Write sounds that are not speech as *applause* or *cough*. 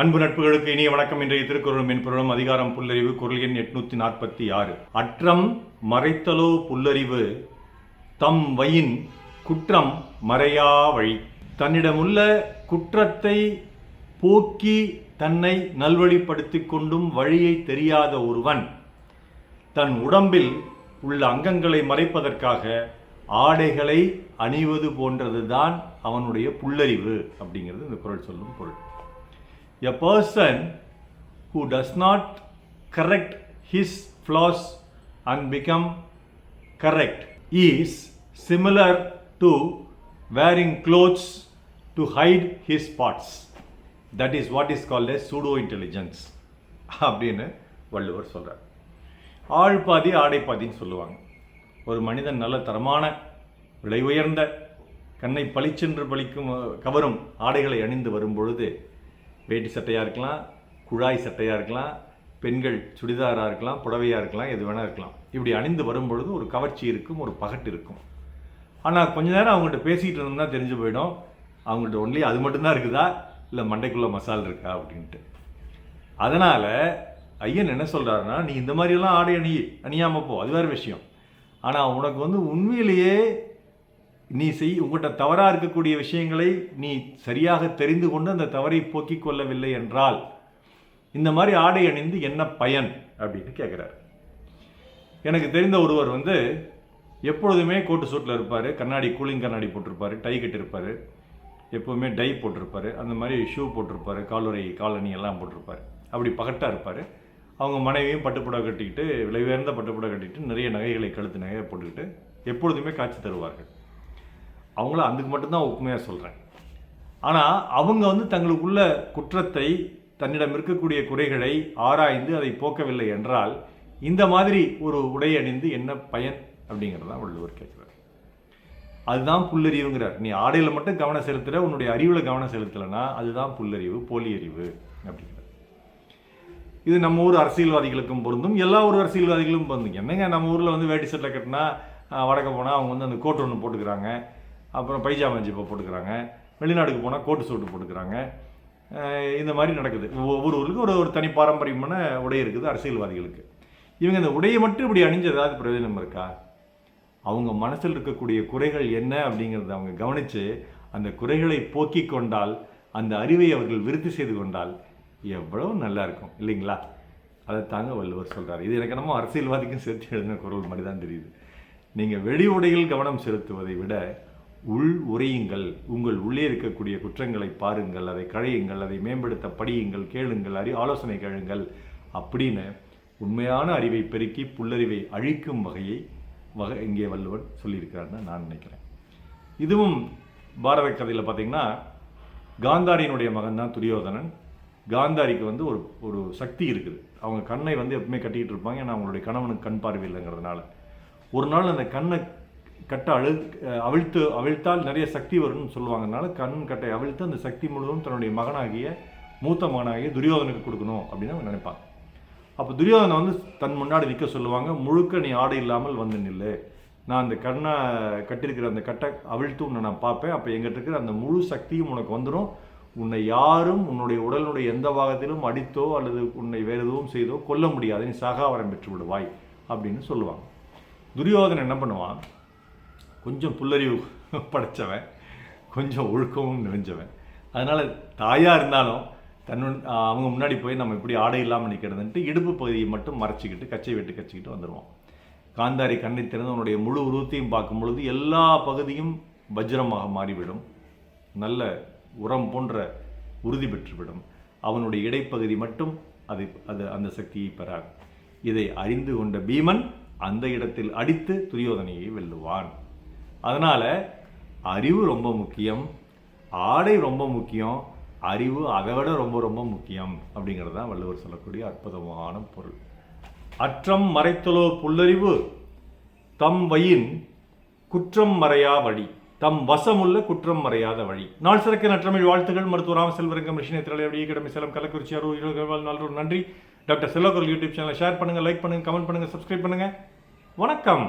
அன்பு நட்புகளுக்கு இனிய வணக்கம். இன்றைய திருக்குறளும் மென்பொருளும் அதிகாரம் புல்லறிவு குரல் எண் எட்நூத்தி நாற்பத்தி ஆறு. அற்றம் மறைத்தலோ புல்லறிவு தம் வயின் குற்றம் மறையா வழி. தன்னிடமுள்ள குற்றத்தை போக்கி தன்னை நல்வழிப்படுத்தி கொண்டும் வழியை தெரியாத ஒருவன் தன் உடம்பில் உள்ள அங்கங்களை மறைப்பதற்காக ஆடைகளை அணிவது போன்றதுதான் அவனுடைய புல்லறிவு அப்படிங்கிறது இந்த குரல் சொல்லும் பொருள். A person who does not correct his flaws and become correct is similar to wearing clothes to hide his parts that is what is called a pseudo intelligence அப்படின்னு வள்ளுவர் சொல்கிறார் ஆழ்பாதி ஆடைப்பாதின்னு சொல்லுவாங்க ஒரு மனிதன் நல்ல தரமான விலை உயர்ந்த கண்ணை பளிச்சென்று பளிக்கும் கவரும் ஆடைகளை அணிந்து வரும்பொழுது வேட்டி சட்டையாக இருக்கலாம் குழாய் சட்டையாக இருக்கலாம் பெண்கள் சுடிதாராக இருக்கலாம் புடவையாக இருக்கலாம் எது வேணால் இருக்கலாம். இப்படி அணிந்து வரும்பொழுது ஒரு கவர்ச்சி இருக்கும் ஒரு பகட்டு இருக்கும். ஆனால் கொஞ்ச நேரம் அவங்கள்ட்ட பேசிகிட்டு இருந்தோம்னா தெரிஞ்சு போயிடும். அவங்கள்ட்ட ஒன்லி அது மட்டும்தான் இருக்குதா? இல்லை மண்டைக்குள்ளே மசால் இருக்கா? அப்படின்ட்டு. அதனால் ஐயன் என்ன சொல்கிறாருன்னா நீ இந்த மாதிரியெல்லாம் ஆடை அணி அணியாமல் போ. அது வேறு விஷயம். ஆனால் உனக்கு வந்து உண்மையிலேயே நீ செய் உங்கள்கிட்ட தவறாக இருக்கக்கூடிய விஷயங்களை நீ சரியாக தெரிந்து கொண்டு அந்த தவறை போக்கிக் கொள்ளவில்லை என்றால் இந்த மாதிரி ஆடை அணிந்து என்ன பயன்? அப்படின்னு கேட்குறாரு எனக்கு தெரிந்த ஒருவர் வந்து எப்பொழுதுமே கோட்டு சூட்டில் இருப்பார் கண்ணாடி கூலிங் கண்ணாடி போட்டிருப்பாரு டை கட்டிருப்பார் எப்போவுமே டை போட்டிருப்பார் அந்த மாதிரி ஷூ போட்டிருப்பார் காலுறை காலணி எல்லாம் போட்டிருப்பார். அப்படி பகட்டாக இருப்பார். அவங்க மனைவியும் பட்டுப்புடவை கட்டிக்கிட்டு விலை உயர்ந்த பட்டுப்புடவை கட்டிக்கிட்டு நிறைய நகைகளை கழுத்து நகையை போட்டுக்கிட்டு எப்பொழுதுமே காட்சி தருவார்கள். அவங்கள அதுக்கு மட்டும்தான் உண்மையாக சொல்கிறேன் ஆனால் அவங்க வந்து தங்களுக்குள்ள குற்றத்தை தன்னிடம் இருக்கக்கூடிய குறைகளை ஆராய்ந்து அதை போக்கவில்லை என்றால் இந்த மாதிரி ஒரு உடை அணிந்து என்ன பயன் அப்படிங்கிறதான் வள்ளுவர் கேட்குறார். அதுதான் புல்லறிவுங்கிறார். நீ ஆடையில் மட்டும் கவனம் செலுத்துகிற உன்னுடைய அறிவில் கவனம் செலுத்தலைன்னா அதுதான் புல்லறிவு போலி அறிவு அப்படிங்கிறார். இது நம்ம ஊர் அரசியல்வாதிகளுக்கும் பொருந்தும் எல்லா ஊர் அரசியல்வாதிகளும் பொருந்தும். என்னங்க நம்ம ஊரில் வந்து வேட்டி சட்டை கட்டினா வடக்க போனால் அவங்க வந்து அந்த கோட் ஒன்று போட்டுக்கிறாங்க. அப்புறம் பைஜாமா ஜிப்பை போட்டுக்கிறாங்க. வெளிநாடுக்கு போனால் கோட்டு சூட்டு போட்டுக்கிறாங்க. இந்த மாதிரி நடக்குது. ஒவ்வொரு ஊருக்கு ஒரு ஒரு தனி பாரம்பரியமான உடை இருக்குது அரசியல்வாதிகளுக்கு. இவங்க இந்த உடையை மட்டும் இப்படி அணிஞ்சு ஏதாவது பிரயோஜனம் இருக்கா? அவங்க மனசில் இருக்கக்கூடிய குறைகள் என்ன அப்படிங்கிறத அவங்க கவனித்து அந்த குறைகளை போக்கி கொண்டால் அந்த அறிவை அவர்கள் விருத்தி செய்து கொண்டால் எவ்வளவு நல்லா இருக்கும் இல்லைங்களா? அதை தாங்க வள்ளுவர் சொல்கிறார் இது எனக்கு நம்ம அரசியல்வாதிக்கும் சேர்த்து எழுதின குரல் மாதிரி தான் தெரியுது. நீங்கள் வெளி உடையில் கவனம் செலுத்துவதை விட உள் உரையுங்கள் உங்கள் உள்ளே இருக்கக்கூடிய குற்றங்களை பாருங்கள். அதை கழையுங்கள். அதை மேம்படுத்த படியுங்கள். கேளுங்கள். அறி ஆலோசனை கேளுங்கள். அப்படின்னு உண்மையான அறிவை பெருக்கி புல்லறிவை அழிக்கும் வகையை வகை இங்கே வள்ளுவன் சொல்லியிருக்கிறார்னு நான் நினைக்கிறேன். இதுவும் பாரத கதையில் பார்த்தீங்கன்னா காந்தாரியினுடைய மகன் தான் துரியோதனன். காந்தாரிக்கு வந்து ஒரு ஒரு சக்தி இருக்குது. அவங்க கண்ணை வந்து எப்பவுமே கட்டிக்கிட்டு இருப்பாங்க. ஏன்னா அவங்களுடைய கணவனுக்கு கண் பார்வை இல்லைங்கிறதுனால. ஒரு நாள் அந்த கண்ணை கட்டை அழு அவிழ்த்து அவிழ்த்தால் நிறைய சக்தி வரும்னு சொல்லுவாங்கனால கண் கட்டை அவிழ்த்து அந்த சக்தி முழுவதும் தன்னுடைய மகனாகிய மூத்த மகனாகிய துரியோதனுக்கு கொடுக்கணும் அப்படின்னு அவன் நினைப்பான் அப்போ துரியோதனை வந்து தன் முன்னாடி நிற்க சொல்லுவாங்க முழுக்க நீ ஆடை இல்லாமல் வந்து நில்லு. நான் அந்த கண்ணை கட்டியிருக்கிற அந்த கட்டை அவிழ்த்து உன்னை நான் பார்ப்பேன். அப்போ எங்கிட்ட இருக்கிற அந்த முழு சக்தியும் உனக்கு வந்துடும் உன்னை யாரும் உன்னுடைய உடலுடைய எந்த பாகத்திலும் அடித்தோ அல்லது உன்னை வேறு எதுவும் செய்தோ கொல்ல முடியாது. நீ சகாவரம் பெற்று விடுவாய் அப்படின்னு சொல்லுவாங்க. துரியோதனை என்ன பண்ணுவான்? கொஞ்சம் புல்லறிவு *laughs* படைச்சவன் கொஞ்சம் ஒழுக்கமும் நிறைஞ்சவன். அதனால் தாயாக இருந்தாலும் தன்னு அவங்க முன்னாடி போய் நம்ம இப்படி ஆடை இல்லாமல் நிற்கிறதுன்ட்டு இடுப்பு பகுதியை மட்டும் மறைச்சிக்கிட்டு கச்சை வெட்டு கச்சிக்கிட்டு வந்துடுவான் காந்தாரி கண்ணை திறந்து அவனுடைய முழு உருவத்தையும் பார்க்கும் பொழுது எல்லா பகுதியும் வஜ்ரமாக மாறிவிடும். நல்ல உரம் போன்ற உறுதி பெற்றுவிடும். அவனுடைய இடைப்பகுதி மட்டும் அது அது அந்த சக்தியை பெறார் இதை அறிந்து கொண்ட பீமன் அந்த இடத்தில் அடித்து துரியோதனையை வெல்லுவான். அதனால் அறிவு ரொம்ப முக்கியம் ஆடை ரொம்ப முக்கியம் அறிவு அதை விட ரொம்ப ரொம்ப முக்கியம் அப்படிங்கிறது தான் வள்ளுவர் சொல்லக்கூடிய அற்புதமான பொருள். அற்றம் மறைத்தலோ புல்லறிவு தம் வயின் குற்றம் மறையா வழி தம் வசமுள்ள குற்றம் மறையாத வழி. நாள் சிறக்க நற்றமிழ் வாழ்த்துகள் மருத்துவ ராம செல்வரங்கம் ரிஷினை திரளையடி கிடமை சேலம் கள்ளக்குறிச்சி அருள் இருபது நல்லூர் நன்றி. டாக்டர் செல்வகுரல் யூடியூப் சேனலை ஷேர் பண்ணுங்கள் லைக் பண்ணுங்கள் கமெண்ட் பண்ணுங்கள் சப்ஸ்கிரைப் பண்ணுங்கள் வணக்கம்.